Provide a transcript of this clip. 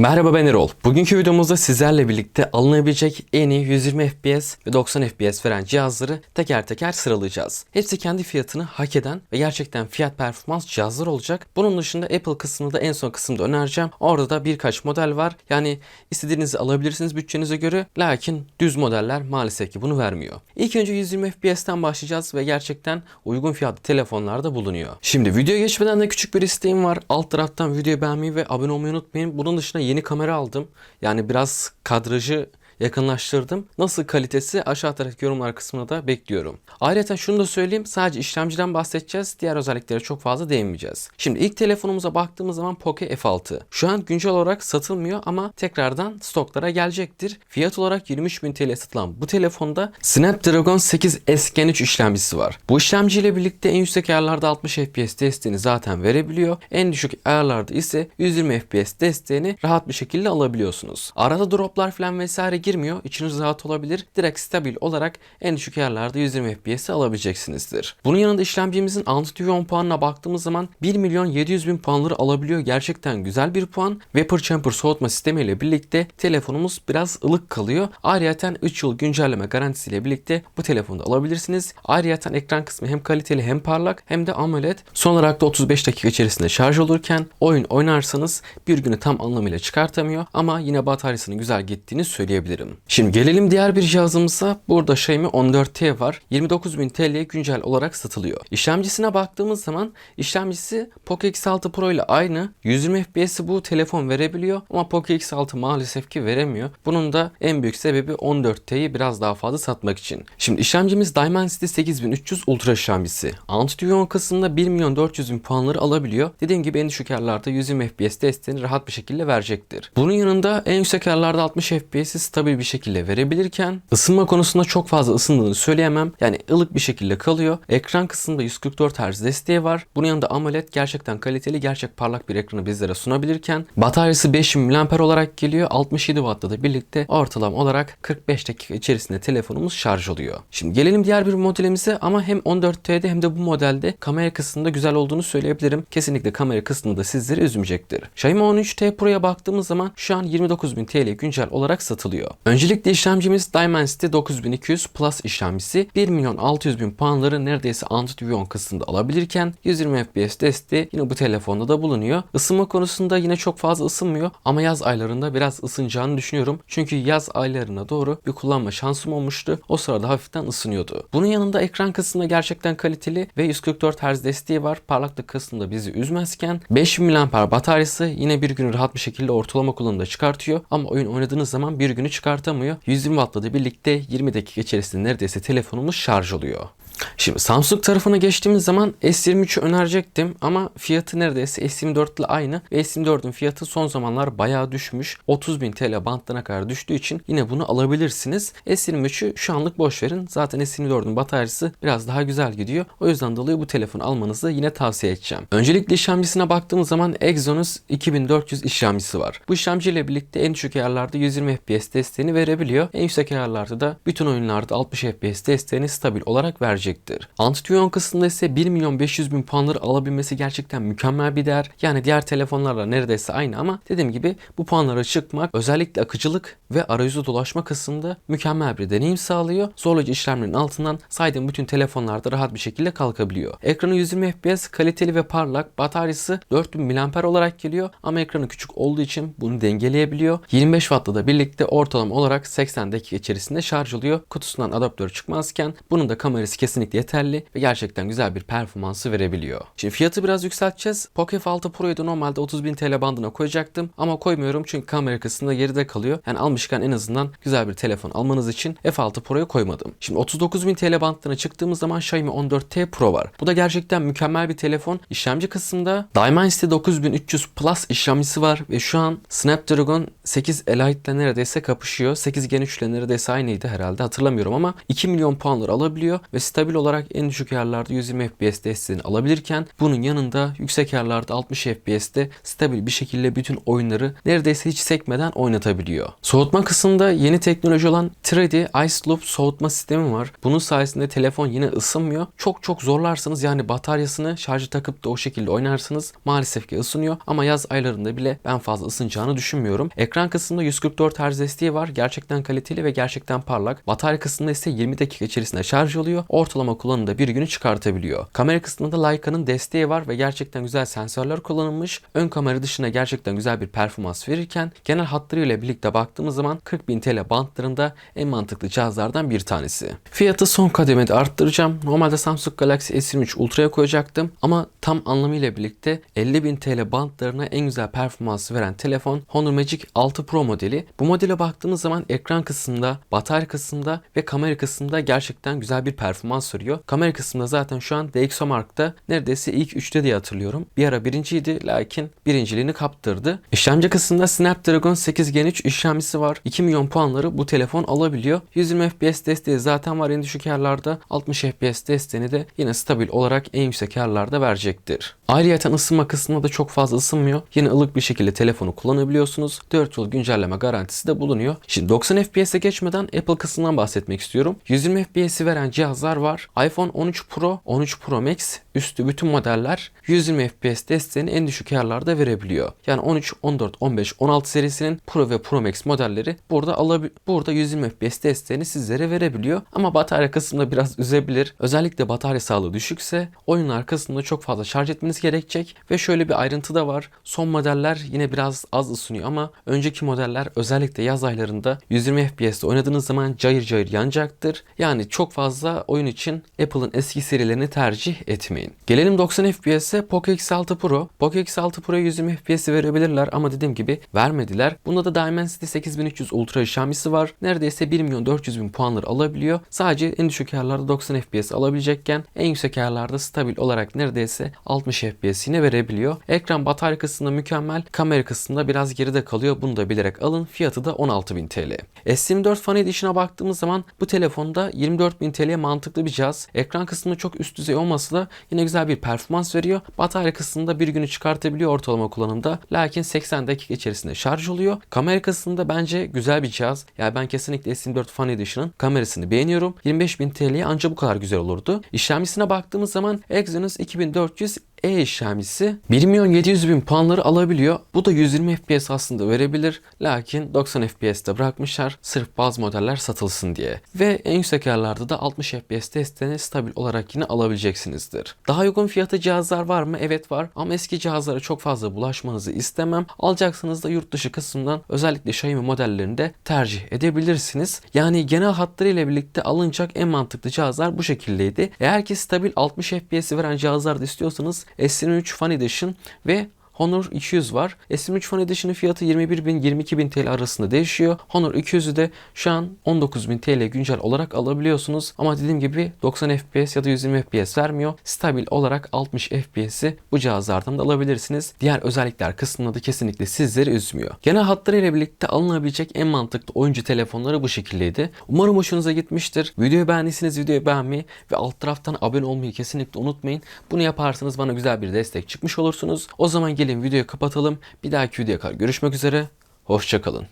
Merhaba ben Erol. Bugünkü videomuzda sizlerle birlikte alınabilecek en iyi 120 FPS ve 90 FPS veren cihazları teker teker sıralayacağız. Hepsi kendi fiyatını hak eden ve gerçekten fiyat performans cihazlar olacak. Bunun dışında Apple kısmını da en son kısımda önereceğim. Orada da birkaç model var. Yani istediğinizi alabilirsiniz bütçenize göre. Lakin düz modeller maalesef ki bunu vermiyor. İlk önce 120 FPS'ten başlayacağız ve gerçekten uygun fiyatlı telefonlarda bulunuyor. Şimdi videoya geçmeden de küçük bir isteğim var. Alt taraftan videoyu beğenmeyi ve abone olmayı unutmayın. Bunun dışında yeni kamera aldım. Yani biraz kadrajı yakınlaştırdım. Nasıl kalitesi aşağı taraftaki yorumlar kısmına da bekliyorum. Ayrıca şunu da söyleyeyim. Sadece işlemciden bahsedeceğiz. Diğer özelliklere çok fazla değinmeyeceğiz. Şimdi ilk telefonumuza baktığımız zaman Poco F6. Şu an güncel olarak satılmıyor ama tekrardan stoklara gelecektir. Fiyat olarak 23.000 TL satılan bu telefonda Snapdragon 8 S Gen 3 işlemcisi var. Bu işlemciyle birlikte en yüksek ayarlarda 60 FPS desteğini zaten verebiliyor. En düşük ayarlarda ise 120 FPS desteğini rahat bir şekilde alabiliyorsunuz. Arada droplar falan vesaire girmiyor. İçiniz rahat olabilir. Direkt stabil olarak en düşük ayarlarda 120 FPS'i alabileceksinizdir. Bunun yanında işlemcimizin Antutu 10 puanına baktığımız zaman 1 milyon 700 bin puanları alabiliyor. Gerçekten güzel bir puan. Vapor Chamber soğutma sistemiyle birlikte telefonumuz biraz ılık kalıyor. Ayrıca 3 yıl güncelleme garantisiyle birlikte bu telefonu da alabilirsiniz. Ayrıca ekran kısmı hem kaliteli hem parlak hem de AMOLED. Son olarak da 35 dakika içerisinde şarj olurken oyun oynarsanız bir günü tam anlamıyla çıkartamıyor ama yine bataryasının güzel gittiğini söyleyebilirim. Şimdi gelelim diğer bir cihazımıza. Burada Xiaomi 14T var. 29.000 TL'ye güncel olarak satılıyor. İşlemcisine baktığımız zaman işlemcisi Poco X6 Pro ile aynı. 120 FPS'i bu telefon verebiliyor ama Poco X6 maalesef ki veremiyor. Bunun da en büyük sebebi 14T'yi biraz daha fazla satmak için. Şimdi işlemcimiz Dimensity 8300 Ultra işlemcisi. Antutu kısmında 1 milyon 400 bin puanları alabiliyor. Dediğim gibi en düşük ayarlarda 120 FPS desteğini rahat bir şekilde verecektir. Bunun yanında en yüksek ayarlarda 60 FPS'i stabil bir şekilde verebilirken ısınma konusunda çok fazla ısındığını söyleyemem. Yani ılık bir şekilde kalıyor. Ekran kısmında 144 Hz desteği var. Bunun yanında AMOLED gerçekten kaliteli, gerçek parlak bir ekranı bizlere sunabilirken bataryası 5000 mAh olarak geliyor. 67 Watt'la da birlikte ortalama olarak 45 dakika içerisinde telefonumuz şarj oluyor. Şimdi gelelim diğer bir modelimize ama hem 14T'de hem de bu modelde kamera kısmında güzel olduğunu söyleyebilirim. Kesinlikle kamera kısmında sizleri üzmeyecektir. Xiaomi 13T Pro'ya baktığımız zaman şu an 29.000 TL güncel olarak satılıyor. Öncelikle işlemcimiz Dimensity 9200 Plus işlemcisi 1 milyon 600 bin puanları neredeyse Antutu kısmında alabilirken 120 FPS desteği yine bu telefonda da bulunuyor. Isınma konusunda yine çok fazla ısınmıyor ama yaz aylarında biraz ısınacağını düşünüyorum. Çünkü yaz aylarına doğru bir kullanma şansım olmuştu. O sırada hafiften ısınıyordu. Bunun yanında ekran kısmında gerçekten kaliteli ve 144 Hz desteği var. Parlaklık kısmında bizi üzmezken 5000 mAh bataryası yine bir günü rahat bir şekilde ortalama kullanımda çıkartıyor. Ama oyun oynadığınız zaman bir günü çıkartamıyor. 120 Watt'la da birlikte 20 dakika içerisinde neredeyse telefonumuz şarj oluyor. Şimdi Samsung tarafına geçtiğimiz zaman S23'ü önerecektim ama fiyatı neredeyse S24 ile aynı ve S24'ün fiyatı son zamanlar bayağı düşmüş. 30.000 TL bantlarına kadar düştüğü için yine bunu alabilirsiniz. S23'ü şu anlık boş verin. Zaten S24'ün bataryası biraz daha güzel gidiyor. O yüzden dolayı bu telefonu almanızı yine tavsiye edeceğim. Öncelikle işlemcisine baktığımız zaman Exynos 2400 işlemcisi var. Bu işlemciyle birlikte en düşük ayarlarda 120 FPS desteğini verebiliyor. En yüksek ayarlarda da bütün oyunlarda 60 FPS desteğini stabil olarak verecektir. Antutu kısmında ise 1 milyon 500 bin puanları alabilmesi gerçekten mükemmel bir değer. Yani diğer telefonlarla neredeyse aynı ama dediğim gibi bu puanlara çıkmak özellikle akıcılık ve arayüzü dolaşma kısmında mükemmel bir deneyim sağlıyor. Zorlayıcı işlemlerin altından saydığım bütün telefonlarda rahat bir şekilde kalkabiliyor. Ekranı 120 FPS kaliteli ve parlak. Bataryası 4000 mAh olarak geliyor ama ekranı küçük olduğu için bunu dengeleyebiliyor. 25 Watt'la da birlikte ortalama olarak 80 dakika içerisinde şarj oluyor. Kutusundan adaptör çıkmazken bunun da kamerası kesinlikle yeterli ve gerçekten güzel bir performansı verebiliyor. Şimdi fiyatı biraz yükselteceğiz. Poco F6 Pro'yu da normalde 30.000 TL bandına koyacaktım ama koymuyorum çünkü kamera kısmında geride kalıyor. Yani almışken en azından güzel bir telefon almanız için F6 Pro'yu koymadım. Şimdi 39.000 TL bandına çıktığımız zaman Xiaomi 14T Pro var. Bu da gerçekten mükemmel bir telefon. İşlemci kısmında Dimensity 9300 Plus işlemcisi var ve şu an Snapdragon 8 Elite ile neredeyse kapışıyor. 8 Gen 3 ile neredeyse aynıydı herhalde hatırlamıyorum ama 2 milyon puanları alabiliyor ve stabil stabil olarak en düşük ayarlarda 120 FPS desteğini alabilirken bunun yanında yüksek ayarlarda 60 FPS'te stabil bir şekilde bütün oyunları neredeyse hiç sekmeden oynatabiliyor. Soğutma kısmında yeni teknoloji olan 3D Ice Loop soğutma sistemi var. Bunun sayesinde telefon yine ısınmıyor. Çok çok zorlarsanız yani bataryasını şarjı takıp da o şekilde oynarsınız. Maalesef ki ısınıyor ama yaz aylarında bile ben fazla ısınacağını düşünmüyorum. Ekran kısmında 144 Hz desteği var. Gerçekten kaliteli ve gerçekten parlak. Batarya kısmında ise 20 dakika içerisinde şarj oluyor. Ortalama kullanımda bir günü çıkartabiliyor. Kamera kısmında da Leica'nın desteği var ve gerçekten güzel sensörler kullanılmış. Ön kamera dışında gerçekten güzel bir performans verirken genel hatlarıyla birlikte baktığımız zaman 40.000 TL bantlarında en mantıklı cihazlardan bir tanesi. Fiyatı son kademede arttıracağım. Normalde Samsung Galaxy S23 Ultra'ya koyacaktım ama tam anlamıyla birlikte 50.000 TL bantlarına en güzel performansı veren telefon Honor Magic 6 Pro modeli. Bu modele baktığımız zaman ekran kısmında, batarya kısmında ve kamera kısmında gerçekten güzel bir performans veriyor. Kamera kısmında zaten şu an DxOMark'ta neredeyse ilk 3'te diye hatırlıyorum. Bir ara birinciydi lakin birinciliğini kaptırdı. İşlemci kısmında Snapdragon 8 Gen 3 işlemcisi var. 2 milyon puanları bu telefon alabiliyor. 120 FPS desteği zaten var en düşük ayarlarda. 60 FPS desteğini de yine stabil olarak en yüksek ayarlarda verecektir. Ayrıca ısınma kısmında da çok fazla ısınmıyor. Yine ılık bir şekilde telefonu kullanabiliyorsunuz. 4 yıl güncelleme garantisi de bulunuyor. Şimdi 90 FPS'e geçmeden Apple kısmından bahsetmek istiyorum. 120 FPS'i veren cihazlar var. iPhone 13 Pro, 13 Pro Max üstü bütün modeller 120 FPS desteğini en düşük ayarlarda verebiliyor. Yani 13, 14, 15, 16 serisinin Pro ve Pro Max modelleri burada alabi burada 120 FPS desteğini sizlere verebiliyor. Ama batarya kısmında biraz üzebilir. Özellikle batarya sağlığı düşükse oyunlar kısmında çok fazla şarj etmeniz gerekecek ve şöyle bir ayrıntı da var. Son modeller yine biraz az ısınıyor ama önceki modeller özellikle yaz aylarında 120 FPS'te oynadığınız zaman cayır cayır yanacaktır. Yani çok fazla oyun için Apple'ın eski serilerini tercih etmeyin. Gelelim 90 FPS'e Poco X6 Pro. Poco X6 Pro'ya 120 FPS verebilirler ama dediğim gibi vermediler. Bunda da Dimensity 8300 Ultra işlemcisi var. Neredeyse 1 milyon 400 bin puanları alabiliyor. Sadece en düşük ayarlarda 90 FPS alabilecekken en yüksek ayarlarda stabil olarak neredeyse 60 FPS yine verebiliyor. Ekran batarya kısmında mükemmel. Kamera kısmında biraz geride kalıyor. Bunu da bilerek alın. Fiyatı da 16.000 TL. S24 Fan Edition'a baktığımız zaman bu telefonda 24.000 TL'ye mantıklı bir cihaz. Ekran kısmında çok üst düzey olmasa da yine güzel bir performans veriyor. Batarya kısmında bir günü çıkartabiliyor ortalama kullanımda. Lakin 80 dakika içerisinde şarj oluyor. Kamera kısmında bence güzel bir cihaz. Yani ben kesinlikle S24 Fan Edition'ın kamerasını beğeniyorum. 25.000 TL'ye ancak bu kadar güzel olurdu. İşlemcisine baktığımız zaman Exynos 2400 e işlemcisi 1 milyon 700 bin puanları alabiliyor. Bu da 120 FPS aslında verebilir. Lakin 90 FPS'te bırakmışlar sırf bazı modeller satılsın diye. Ve en yüksek ayarlarda da 60 FPS desteğini stabil olarak yine alabileceksinizdir. Daha uygun fiyatı cihazlar var mı? Evet var. Ama eski cihazlara çok fazla bulaşmanızı istemem. Alacaksınız da yurt dışı kısmından özellikle Xiaomi modellerinde tercih edebilirsiniz. Yani genel hatlarıyla birlikte alınacak en mantıklı cihazlar bu şekildeydi. Eğer ki stabil 60 FPS veren cihazlar da istiyorsanız S23 Fan Edition ve Honor 200 var. S23 Fan Edition'ın fiyatı 21.000-22.000 TL arasında değişiyor. Honor 200'ü de şu an 19.000 TL güncel olarak alabiliyorsunuz. Ama dediğim gibi 90 FPS ya da 120 FPS vermiyor. Stabil olarak 60 FPS'i bu cihazlardan da alabilirsiniz. Diğer özellikler kısmında da kesinlikle sizleri üzmüyor. Genel hatlarıyla birlikte alınabilecek en mantıklı oyuncu telefonları bu şekildeydi. Umarım hoşunuza gitmiştir. Videoyu beğendiyseniz videoyu beğenmeyi ve alt taraftan abone olmayı kesinlikle unutmayın. Bunu yaparsanız bana güzel bir destek çıkmış olursunuz. O zaman gelin videoyu kapatalım. Bir dahaki videoya kadar görüşmek üzere. Hoşçakalın.